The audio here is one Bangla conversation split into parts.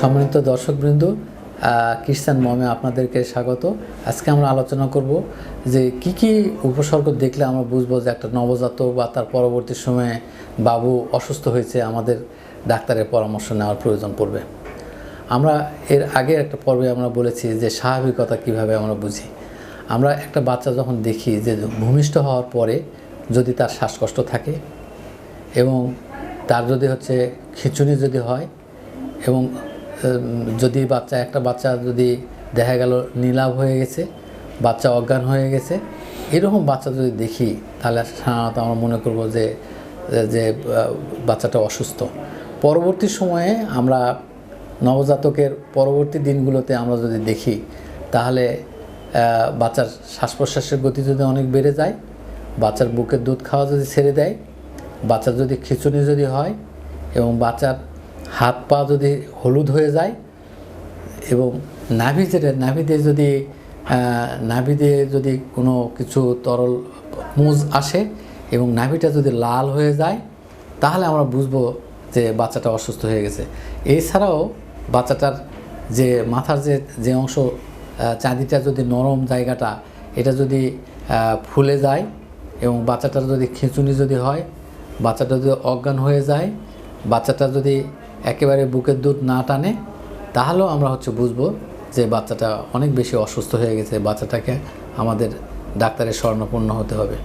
সম্মানিত দর্শকবৃন্দ খ্রিস্টান মমে আপনাদেরকে স্বাগত। আজকে আমরা আলোচনা করব যে কি কি উপসর্গ দেখলে আমরা বুঝব যে একটা নবজাতক বা তার পরবর্তী সময়ে বাবু অসুস্থ হয়েছে, আমাদের ডাক্তারের পরামর্শ নেওয়ার প্রয়োজন পড়বে। আমরা এর আগে একটা পর্বে আমরা বলেছি যে স্বাভাবিকতা কীভাবে আমরা বুঝি। আমরা একটা বাচ্চা যখন দেখি যে ভূমিষ্ঠ হওয়ার পরে যদি তার শ্বাসকষ্ট থাকে এবং তার যদি হচ্ছে খিঁচুনি যদি হয় এবং যদি বাচ্চা, একটা বাচ্চা যদি দেখা গেল নীলাভ হয়ে গেছে, বাচ্চা অজ্ঞান হয়ে গেছে, এরকম বাচ্চা যদি দেখি, তাহলে সাধারণত আমরা মনে করব যে যে বাচ্চাটা অসুস্থ। পরবর্তী সময়ে আমরা নবজাতকের পরবর্তী দিনগুলোতে আমরা যদি দেখি, তাহলে বাচ্চার শ্বাস প্রশ্বাসের গতি যদি অনেক বেড়ে যায়, বাচ্চার বুকের দুধ খাওয়া যদি ছেড়ে দেয়, বাচ্চার যদি খিঁচুনি যদি হয়, এবং বাচ্চার হাত পা যদি হলুদ হয়ে যায় এবং নাভি যেটা নাভি দিয়ে যদি আহ, নাভি দিয়ে যদি কোনো কিছু তরল মুজ আসে এবং নাভিটা যদি লাল হয়ে যায় তাহলে আমরা বুঝব যে বাচ্চাটা অসুস্থ হয়ে গেছে। এছাড়াও বাচ্চাটার যে মাথার যে যে অংশ চাঁদিটা যদি নরম জায়গাটা এটা যদি ফুলে যায় এবং বাচ্চাটার যদি খিঁচুনি যদি হয় বাচ্চাটা যদি অজ্ঞান হয়ে যায় বাচ্চাটা যদি একেবারে বুকের দুধ না টানে, তাহলেও আমরা হচ্ছে বুঝব যে বাচ্চাটা অনেক বেশি অসুস্থ হয়ে গেছে, বাচ্চাটাকে আমাদের ডাক্তারের স্বর্ণপূর্ণ হতে হবে।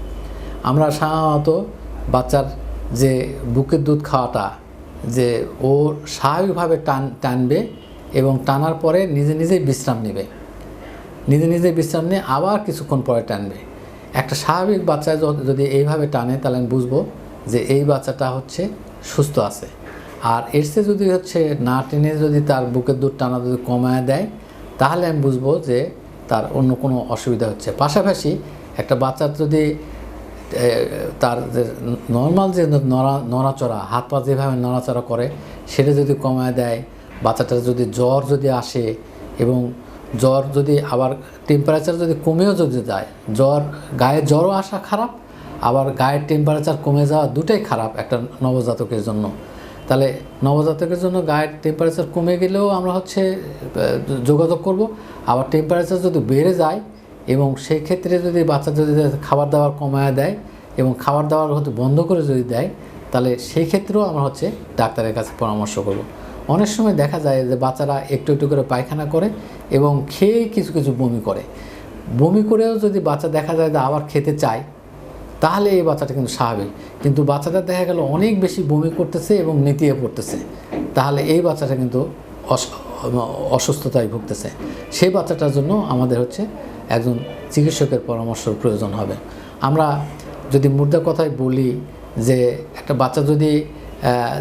আমরা সাধারণত বাচ্চার যে বুকের দুধ খাওয়াটা, যে ও স্বাভাবিকভাবে টান, টানবে এবং টানার পরে নিজে নিজেই বিশ্রাম নেবে। নিজে নিজে বিশ্রাম নিয়ে আবার কিছুক্ষণ পরে টানবে। একটা স্বাভাবিক বাচ্চা যদি এইভাবে টানে, তাহলে আমি বুঝব যে এই বাচ্চাটা হচ্ছে সুস্থ আছে। আর এর চেয়ে যদি হচ্ছে না টেনে যদি তার বুকের দুধ টানা যদি কমায় দেয়, তাহলে আমি বুঝব যে তার অন্য কোনো অসুবিধা হচ্ছে। পাশাপাশি একটা বাচ্চার যদি তার যে নর্মাল যে নড়া, নড়াচড়া, হাত পা যেভাবে নড়াচড়া করে, সেটা যদি কমায় দেয়, বাচ্চাটার যদি জ্বর যদি আসে এবং জ্বর যদি আবার টেম্পারেচার যদি কমেও যদি যায়, জ্বর, গায়ে জ্বরও আসা খারাপ, আবার গায়ের টেম্পারেচার কমে যাওয়া দুটাই খারাপ একটা নবজাতকের জন্য। তাহলে নবজাতকের জন্য গায়ের টেম্পারেচার কমে গেলেও আমরা হচ্ছে যোগাযোগ করব। আবার টেম্পারেচার যদি বেড়ে যায় এবং সেই ক্ষেত্রে যদি বাচ্চা যদি খাবার দাবার কমায় দেয় এবং খাবার দাবার হতে বন্ধ করে যদি দেয়, তাহলে সেই ক্ষেত্রেও আমরা হচ্ছে ডাক্তারের কাছে পরামর্শ করব। অনেক সময় দেখা যায় যে বাচ্চারা একটু একটু করে পায়খানা করে এবং খেয়ে কিছু কিছু বমি করে। বমি করেও যদি বাচ্চা দেখা যায় যে আবার খেতে চায় তাহলে এই বাচ্চাটা কিন্তু স্বাভাবিক। কিন্তু বাচ্চাটা দেখা গেল অনেক বেশি বমি করতেছে এবং নেতিয়ে পড়তেছে। তাহলে এই বাচ্চাটা কিন্তু অস- অসুস্থতায় ভুগতেছে। সেই বাচ্চাটার জন্য আমাদের হচ্ছে একজন চিকিৎসকের পরামর্শের প্রয়োজন হবে। আমরা যদি মুদ্রা কথায় বলি যে, একটা বাচ্চা যদি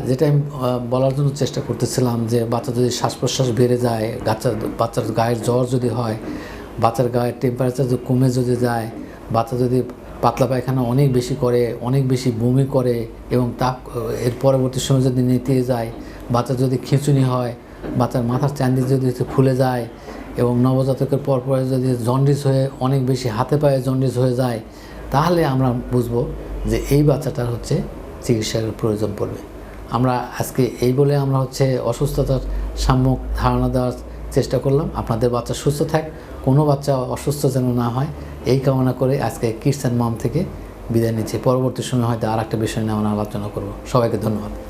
যেটা আমি বলার জন্য চেষ্টা করতেছিলাম যে, বাচ্চা যদি শ্বাস প্রশ্বাস বেড়ে যায় বাচ্চার বাচ্চার গায়ের জ্বর যদি হয়, বাচ্চার গায়ের টেম্পারেচার যদি কমে যদি যায়, বাচ্চা যদি পাতলা পায়খানা অনেক বেশি করে, অনেক বেশি বমি করে এবং তা, এর পরবর্তী সময় যদি নেতিয়ে যায়, বাচ্চার যদি খিঁচুনি হয়, বাচ্চার মাথার চান্দি যদি ফুলে যায় এবং নবজাতকের পর পরে যদি জন্ডিস হয়ে অনেক বেশি হাতে পায়ে জন্ডিস হয়ে যায়, তাহলে আমরা বুঝব যে এই বাচ্চাটার হচ্ছে চিকিৎসার প্রয়োজন পড়বে। আমরা আজকে এই বলে আমরা হচ্ছে অসুস্থতার সাম্যক ধারণা দেওয়ার চেষ্টা করলাম, আপনাদের বাচ্চা সুস্থ থাক, কোনো বাচ্চা অসুস্থ যেন না হয়। এই কামনা করে আজকে খ্রিস্টান মাম থেকে বিদায় নিচ্ছি। পরবর্তী সময় হয়তো আর একটা বিষয় নিয়ে আমরা আলোচনা করব। সবাইকে ধন্যবাদ।